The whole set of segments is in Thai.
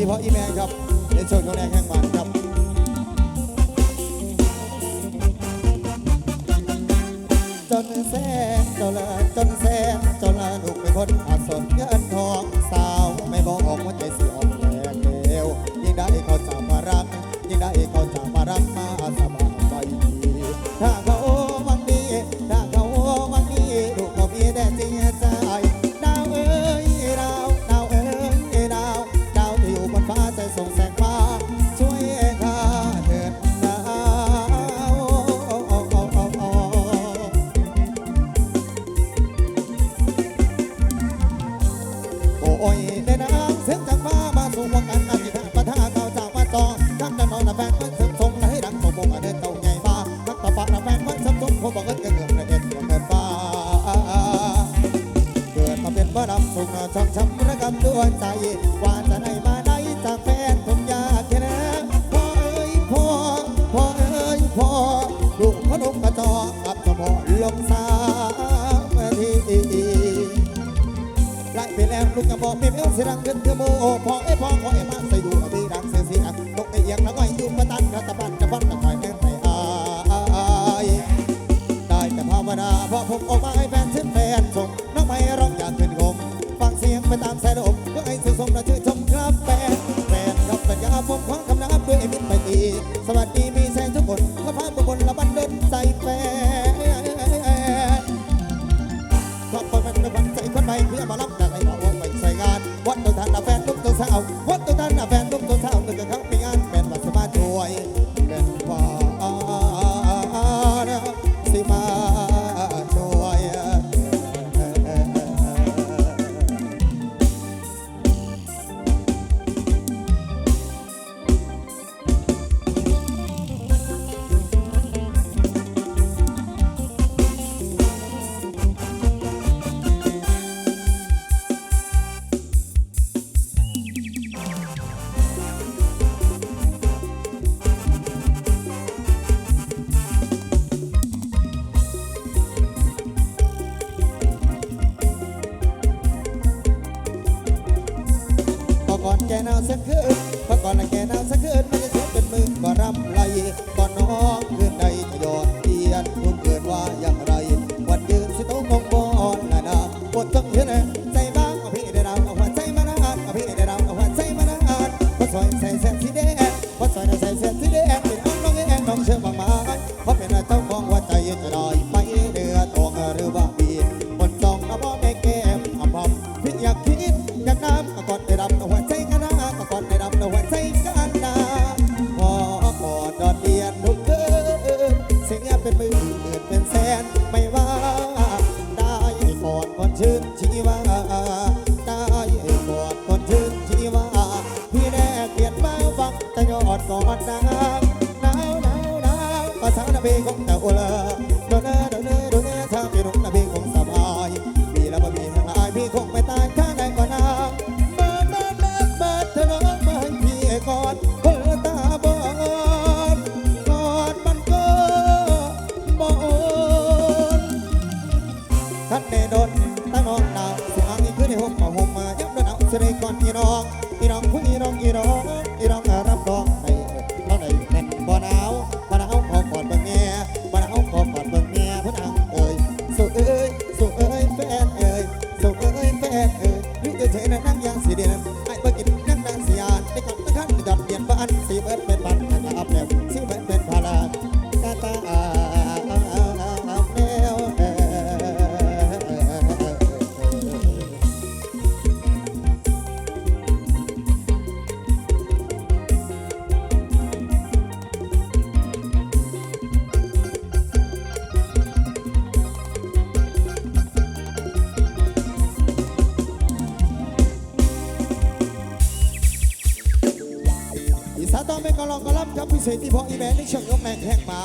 เฉพาะอีแมนครับในส่วนของแรงแห่งมันครับจนแสนจนละจนแสนจนละหนุ่มเปพ้นอาสนเงินทองสาวไม่บอกออกว่าใจสิออกแรงเร็วยิ่งได้เขาจับพรักยิ่งได้เขา โอโพ voices and see ปีของเจ้าเลย ต้องเป็นกะลองกะลับกับพิเศษที่พออีแมนที่เชิงยกแมงแข่งหมา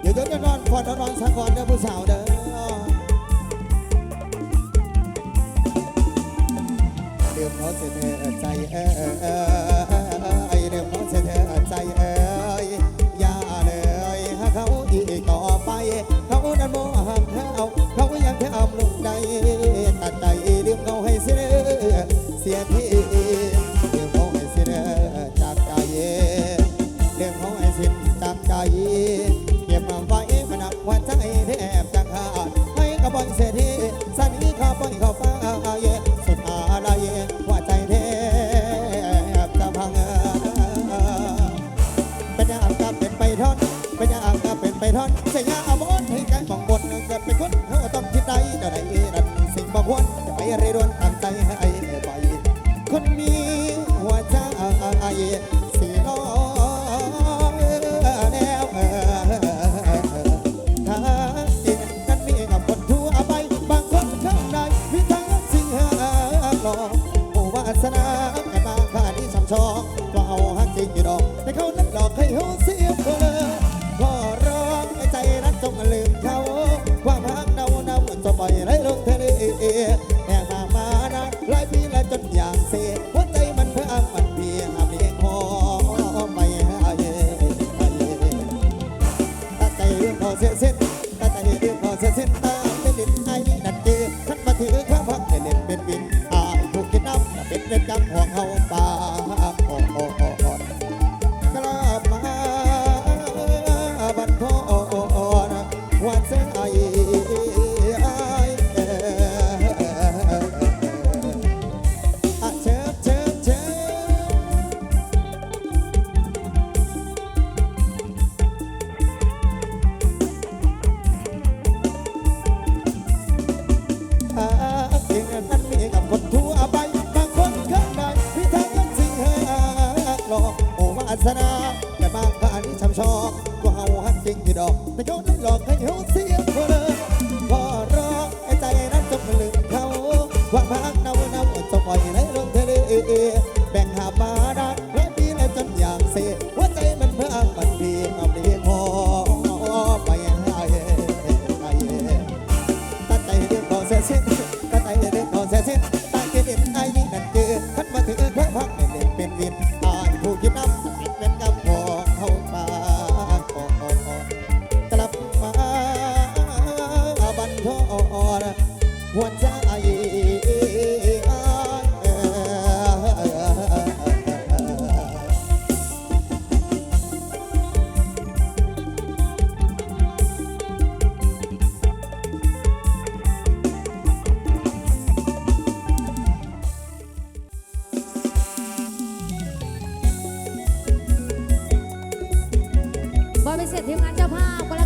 เดี๋ยวเดินนอนพอนอนสังก่อนเด้อผู้สาวเด้อเดี๋ยวเขาเสียใจเออ อันใดลืมเขาให้เสียเสียที Zezé เป็เสร็จทีมงานเจ้าภาพก็แล้ว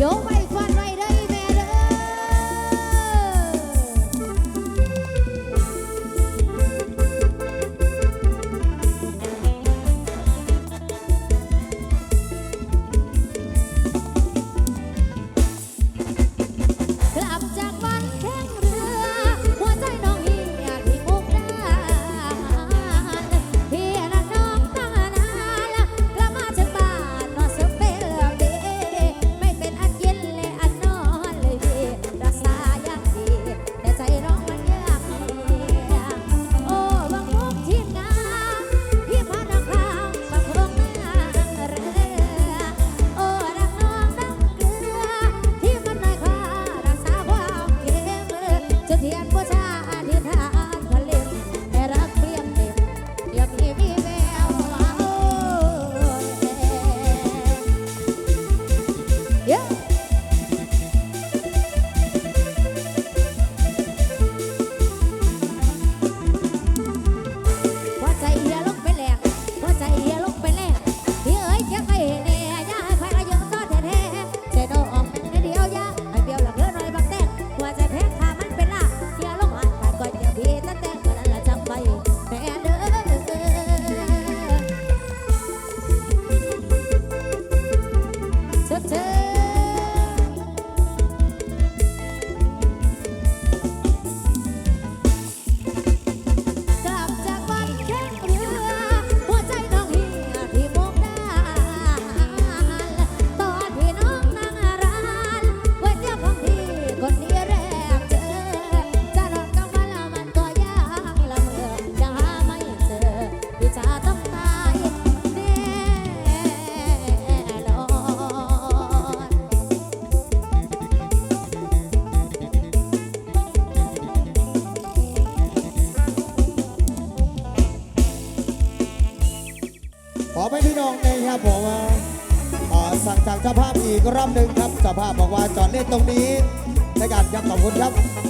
哟 ภาพบอกว่าจอดเล่นตรงนี้ในการครับขอบคุณครับ